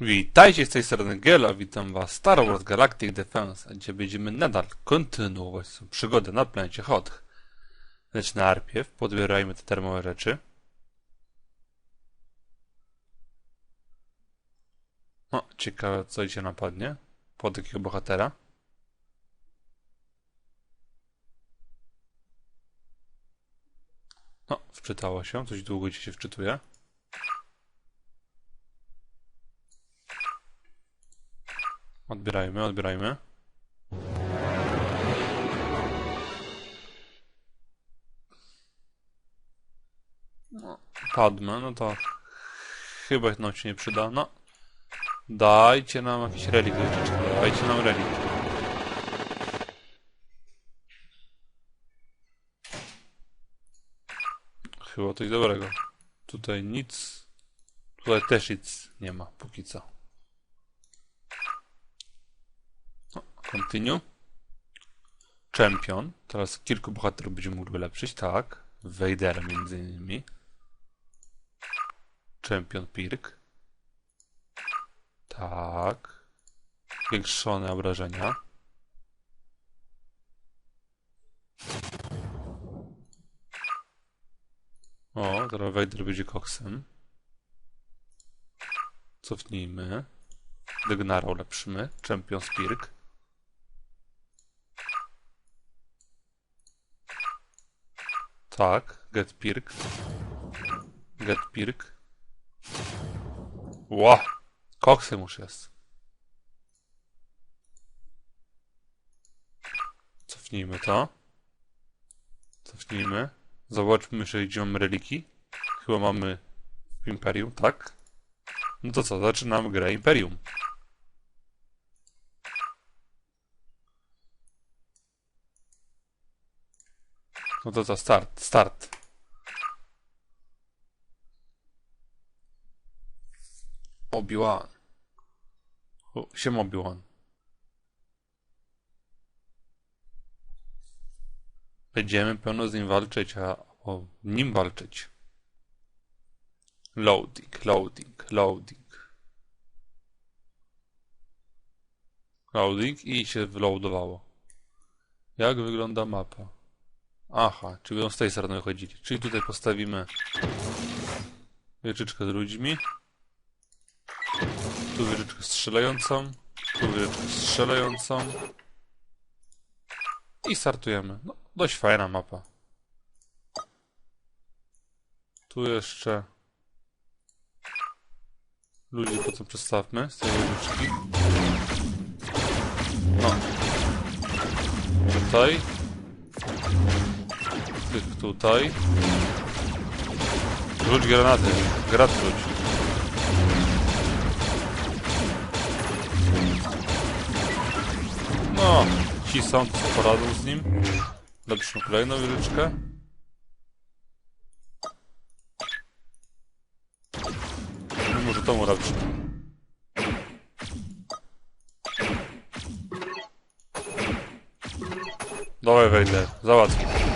Witajcie z tej strony Gelo, witam was Star Wars Galactic Defense, gdzie będziemy nadal kontynuować przygodę na planecie Hoth. Lecz najpierw podbierajmy te termowe rzeczy. O, ciekawe co dzisiaj napadnie. Pod jakiego bohatera. No, wczytało się, coś długo ci się wczytuje. Odbierajmy, odbierajmy. No, no to chyba nam się nie przyda. No, dajcie nam jakiś relik do rzeczy. Dajcie nam relik. Chyba coś dobrego. Tutaj nic. Tutaj też nic nie ma, póki co. Continue. Champion. Teraz kilku bohaterów będziemy mogli ulepszyć, tak. Vadera między innymi. Champion Pirk. Tak. Zwiększone obrażenia. O, teraz Vader będzie koksem. Cofnijmy. Degnara ulepszymy. Champion Spirk. Tak, get pirk. Get pirk. Ła! Koksem już jest. Cofnijmy to. Cofnijmy. Zobaczmy, że gdzie mamy reliki. Chyba mamy Imperium, tak? No to co, zaczynamy grę Imperium. No to co, start, start. Obi-Wan. Siem Obi-Wan. Będziemy pełno z nim walczyć, a o nim walczyć. Loading, loading, loading. Loading i się wyloadowało. Jak wygląda mapa? Aha, czyli będą z tej strony chodzili. Czyli tutaj postawimy wieżyczkę z ludźmi. Tu wieżyczkę strzelającą. Tu wieżyczkę strzelającą. I startujemy. No, dość fajna mapa. Tu jeszcze ludzi potem przestawmy z tej wieżyczki. No. Tutaj. Tutaj. Rzuć granaty. Grat rzuć. No, ci są, co poradzą z nim. Lepszą kolejną wieżyczkę. No może tą robić. Dawaj wejdę, załatwię.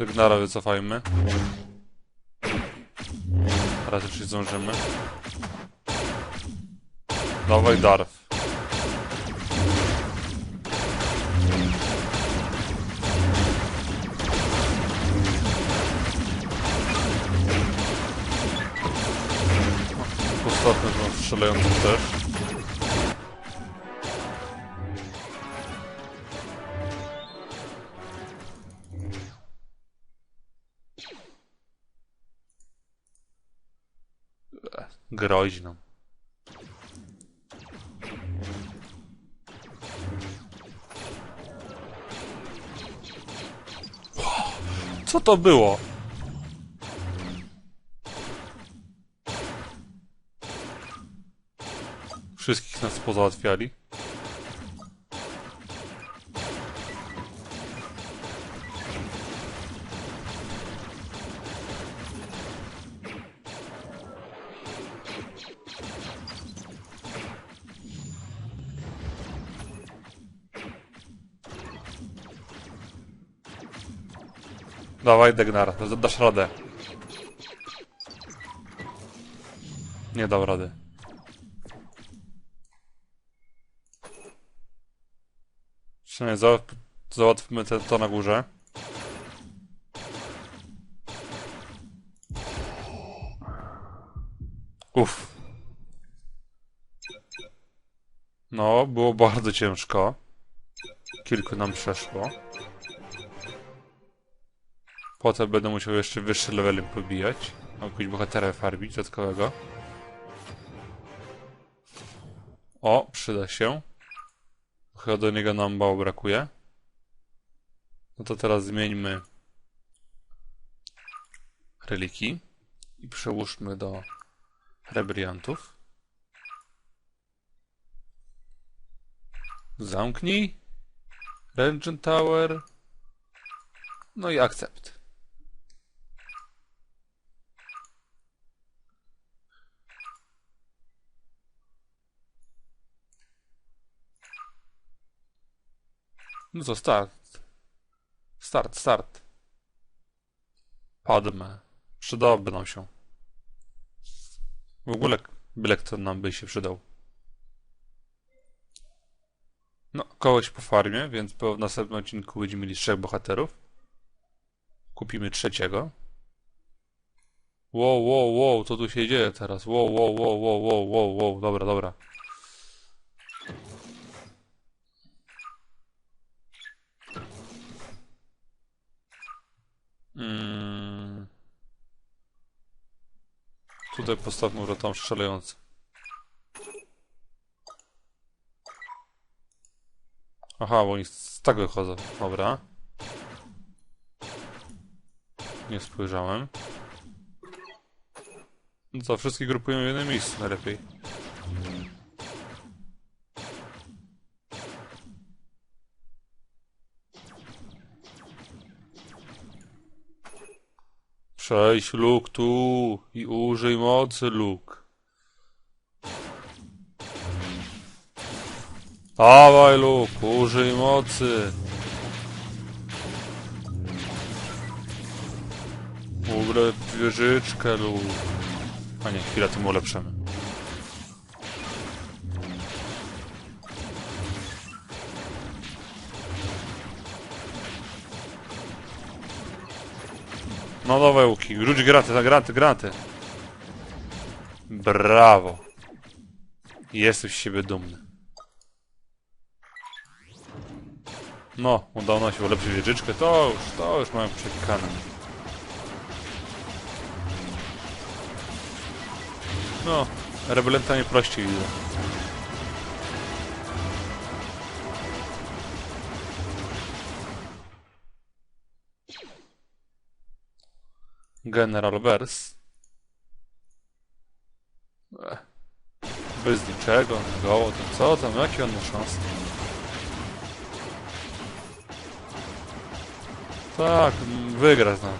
Dygnara wycofajmy. Teraz już zdążymy. Dawaj Darf. Ostatnio strzelający też. Groźną. Co to było? Wszystkich nas pozałatwiali. Dawaj, Degnar, dasz radę. Nie dał rady. Przynajmniej za, załatwmy te, to na górze. Uff. No, było bardzo ciężko. Kilku nam przeszło. Potem będę musiał jeszcze wyższy levelem pobijać. Jakiegoś bohatera farbić dodatkowego. O, przyda się. Chyba do niego nam mało brakuje. No to teraz zmieńmy reliki i przełóżmy do rebriantów. Zamknij. Regent Tower. No i akcept. No to start. Start, start. Padme. Przydałoby nam się. W ogóle byle kto nam by się przydał. No, kogoś po farmie, więc po następnym odcinku będziemy mieli trzech bohaterów. Kupimy trzeciego. Wow, wow, wow, co tu się dzieje teraz? Wow, wow, wow, wow, wow, wow, wow, dobra, dobra. Mm. Tutaj postawmy rotom strzelający. Aha, bo oni z tak wychodzą. Dobra. Nie spojrzałem. To wszystkie grupują w jednym miejscu najlepiej. Przejdź luk tu i użyj mocy luk. Dawaj luk, użyj mocy. Ubrę wieżyczkę luk. A nie, chwilę tym ulepszymy. No dawaj łuki, rzuć graty, na graty, graty. Brawo. Jesteś z siebie dumny. No, udało nam się ulepszyć wieżyczkę, to już, to już mamy przekikane. No, rebelenta nie prościej idzie. General Vers. Ech. Bez niczego, goło, to co tam, jakie on szanse? Tak, wygra z nami.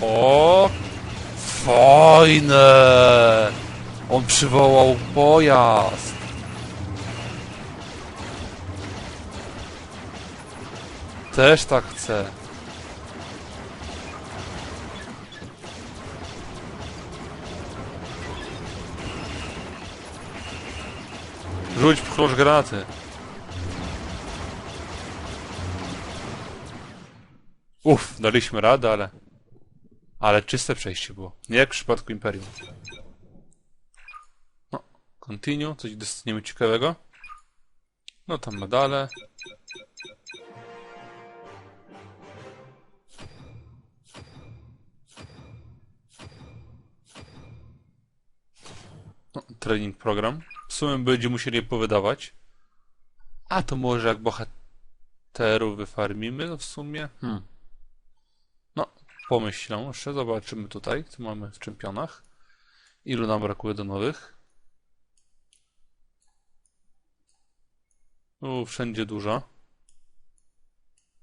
O! Fajne! On przywołał pojazd. Też tak chcę. Rzuć pchlosz granaty. Uff, daliśmy radę, ale... Ale czyste przejście było. Nie jak w przypadku Imperium. No, continue, coś dostaniemy ciekawego. No tam medale. Training program. W sumie będziemy musieli je powydawać. A to może jak bohaterów wyfarmimy no w sumie? Hmm. No, pomyślę jeszcze. Zobaczymy tutaj, co mamy w czempionach. Ilu nam brakuje do nowych? U, wszędzie dużo.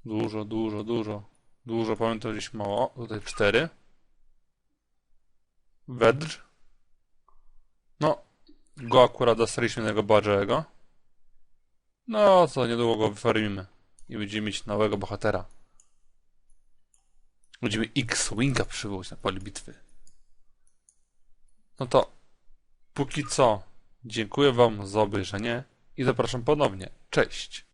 Dużo, dużo, dużo. Dużo, pamiętam gdzieś mało. Tutaj cztery. Wedrz. No, go akurat dostaliśmy tego Badżego. No, co niedługo go wyfarmimy. I będziemy mieć nowego bohatera. Będziemy X-Winga przywołać na pole bitwy. No to póki co dziękuję Wam za obejrzenie i zapraszam ponownie. Cześć!